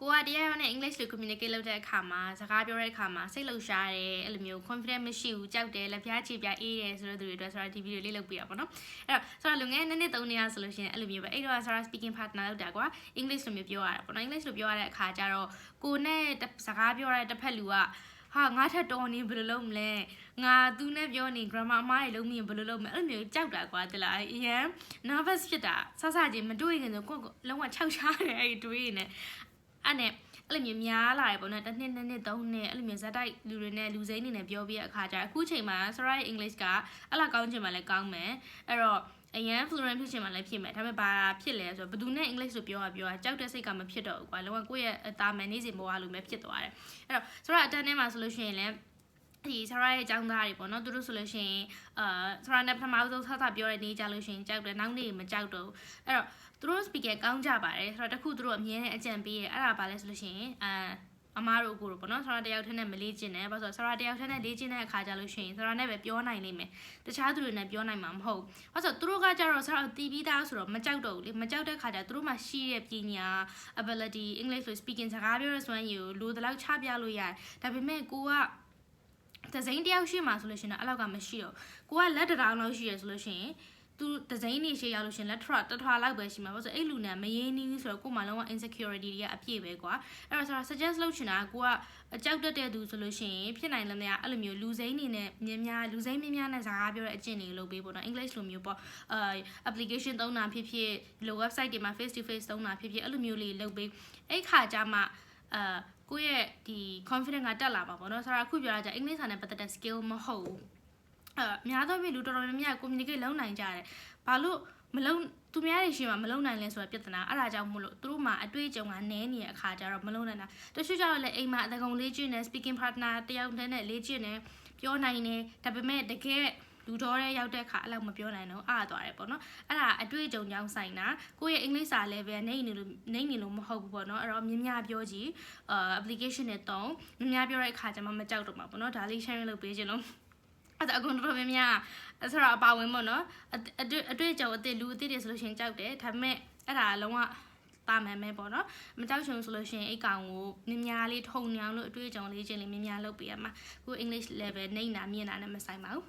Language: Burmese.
ကိုကတရားရောနဲ့ English လို့ communicate လုပ်တဲ့အခါမှာစကားပြောတဲ့အခါမှာစိတ်လှုပ်ရှားတယ်အဲ့လိုမျိုး confident မရှိဘူးကြောက်တယ်လက်ပြားချေပြားအေးတယ်ဆိုတဲ့သူတွေအတွက်ဆိုတော့ဒီဗီဒီယိုလေးလုပ်ပြရပါတော့အဲ့တော့ဆိုတော့လုံငယ်နှစ်နှစ်သုံးနှစ်ရဆိုလို့ရှိရင်အဲ့လိုမျိုးပဲအဲ့တော့ဆိုတော့ speaking partner လောက်တာကွာ English လိုမျိုးပြောရတာပေါ့နော် English လိုပြောရတဲ့အခါကျတော့ကိုနဲ့စကားပြောရတဲ့တစ်ဖက်လူကဟာငါထက်တော်နေဘယ်လိုလုပ်မလဲငါသူနဲ့ပြောနေ grammar အမားတွေလုံးမြင်ဘယ်လိုလုပ်မလဲအဲ့လိုမျိုးကြောက်တာကွာတလားအရန် nervous ဖြစ်တာဆဆချင်းမတွေ့ခင်ဆိုကိုကိုလုံးဝခြောက်ရှားတယ်အဲ့ဒီတွေးနေ အဲ့နဲ့အဲ့လိုမျိုးများလာတယ်ပေါ့နော်တစ်နှစ်နှစ်နှစ်သုံးနှစ်အဲ့လိုမျိုးဇက်တိုက်လူတွေနဲ့လူစိမ်းတွေနဲ့ပြောပြတဲ့အခါကျအခုချိန်မှာ Sarai English ကအဲ့လောက်ကောင်းချင်မှလည်းကောင်းမယ်အဲ့တော့အရန် fluent ဖြစ်ချင်မှလည်းဖြစ်မယ်ဒါပေမဲ့ဘာဖြစ်လဲဆိုတော့ဘယ်သူနဲ့ English လို့ပြောတာပြောတာကြောက်တဲ့စိတ်ကမဖြစ်တော့ဘူးကွာလုံးဝကိုယ့်ရဲ့အသားမန်နေစဉ်ဘဝလိုပဲဖြစ်သွားတယ်အဲ့တော့ဆိုတော့အတန်းထဲမှာဆိုလို့ရှိရင်လည်း ဒီဆရာရဲ့အကြောင်းသားတွေပေါ့နော်သူတို့ဆိုလို့ရှိရင်အာဆရာနဲ့ပထမဆုံးဆက်ဆက်ပြောတဲ့နေ့ကြလို့ရှိရင်ကြောက်တယ်နောက်နေ့မကြောက်တော့အဲ့တော့သူတို့ speaker ကောင်းကြပါတယ်ဆိုတော့တခုသူတို့အမြဲတမ်းအကြံပေးရဲအဲ့ဒါပါလဲဆိုလို့ရှိရင်အာအမားတို့ကိုတို့ပေါ့နော်ဆရာတယောက်ထက်နဲ့မလေးကျင်တယ်ဘာလို့ဆိုတော့ဆရာတယောက်ထက်နဲ့လေးကျင်တဲ့အခါကြလို့ရှိရင်ဆရာနဲ့ပဲပြောနိုင်လိမ့်မယ်တခြားသူတွေနဲ့ပြောနိုင်မှာမဟုတ်ဘာလို့ဆိုတော့သူတို့ကကြတော့ဆရာတီးပြီးသားဆိုတော့မကြောက်တော့ဘူးလေမကြောက်တဲ့ခါကျသူတို့မှရှိတဲ့ပညာ ability English လို့ speaking စကားပြောရစွမ်းရည်ကိုလိုတလောက်ချပြလို့ရတယ်ဒါပေမဲ့ကိုက ဒဇိန်တယောက်ရှိမှဆိုလို့ရှိရင်အဲ့လောက်ကမရှိတော့ကိုကလက်တရောင်လောက်ရှိရဆိုလို့ရှိရင်သူဒဇိန်နေရှေ့ရောက်လို့ရှင်လက်ထရတထွာလောက်ပဲရှိမှာဘာလို့ဆိုအဲ့လူနဲ့မရင်းနှီးဆိုတော့ကို့မှာလုံးဝ insecurity တွေကအပြည့်ပဲကွာအဲ့တော့ဆိုတော့ suggest လုပ်ချင်တာကိုကအကြောက်တတ်တဲ့သူဆိုလို့ရှိရင်ဖြစ်နိုင်လည်းမရအဲ့လိုမျိုးလူစိမ်းနေနဲ့မြင်းများလူစိမ်းမြင်းများနဲ့စကားပြောတဲ့အကျင့်တွေလုပ်ပေးဖို့နော် English လိုမျိုးပေါ့အာ application သုံးတာဖြစ်ဖြစ်လို website တွေမှာ face to face သုံးတာဖြစ်ဖြစ်အဲ့လိုမျိုးလေးလုပ်ပေးအဲ့ခါကျမှ အာကိုယ့်ရဲ့ဒီ confidence ကတက်လာပါပေါ့နော်ဆိုတော့အခုပြောရကြ English စာနဲ့ပတ်သက်တဲ့ skill မဟုတ်ဘူးအများသောဖြင့်လူတော်တော်များများ communicate လုပ်နိုင်ကြတယ်ဘာလို့မလုံသူများတွေရှိမှမလုံနိုင်လဲဆိုတဲ့ပြဿနာအဲ့ဒါကြောင့်မို့လို့သူတို့မှာအတွေ့အကြုံကနည်းနေတဲ့အခါကျတော့မလုံနိုင်တာတချို့ကျတော့လည်းအိမ်မှာအတကုံလေးကျင့်နေ speaking partner တယောက်တည်းနဲ့လေးကျင့်နေပြောနိုင်နေဒါပေမဲ့တကယ် လူတော်ရဲရောက်တဲ့အခါအဲ့လောက်မပြောနိုင်တော့အားသွားတယ်ပေါ့နော်အဲ့ဒါအတွေ့အကြုံကြောင့်ဆိုင်တာကိုယ့်ရဲ့အင်္ဂလိပ်စာ level နေနေလို့နေနေလို့မဟုတ်ဘူးပေါ့နော်အဲ့တော့မြင်များပြောကြည့်အာ application နဲ့တုံးမြင်များပြောတဲ့အခါကျမှမကြောက်တော့မှာပေါ့နော်ဒါလေး share လုပ်ပေးခြင်းလို့အဲ့ဒါအကုန်တော်တော်များများဆိုတော့အပါဝင်ပေါ့နော်အတွေ့အတွေ့အကြုံအသစ်လူအသစ်တွေဆိုလို့ရှိရင်ကြောက်တယ်ဒါပေမဲ့အဲ့ဒါလုံးဝပါမယ်မဲပေါ့နော်မကြောက်ချင်ဆိုလို့ရှိရင်အိတ်ကောင်ကိုနင်းများလေးထုံညောင်းလို့အတွေ့အကြုံလေးချင်းလေးမြင်များလုပ်ပေးရမှာကို English level နှိမ့်တာမြင်တာနဲ့မဆိုင်ပါဘူး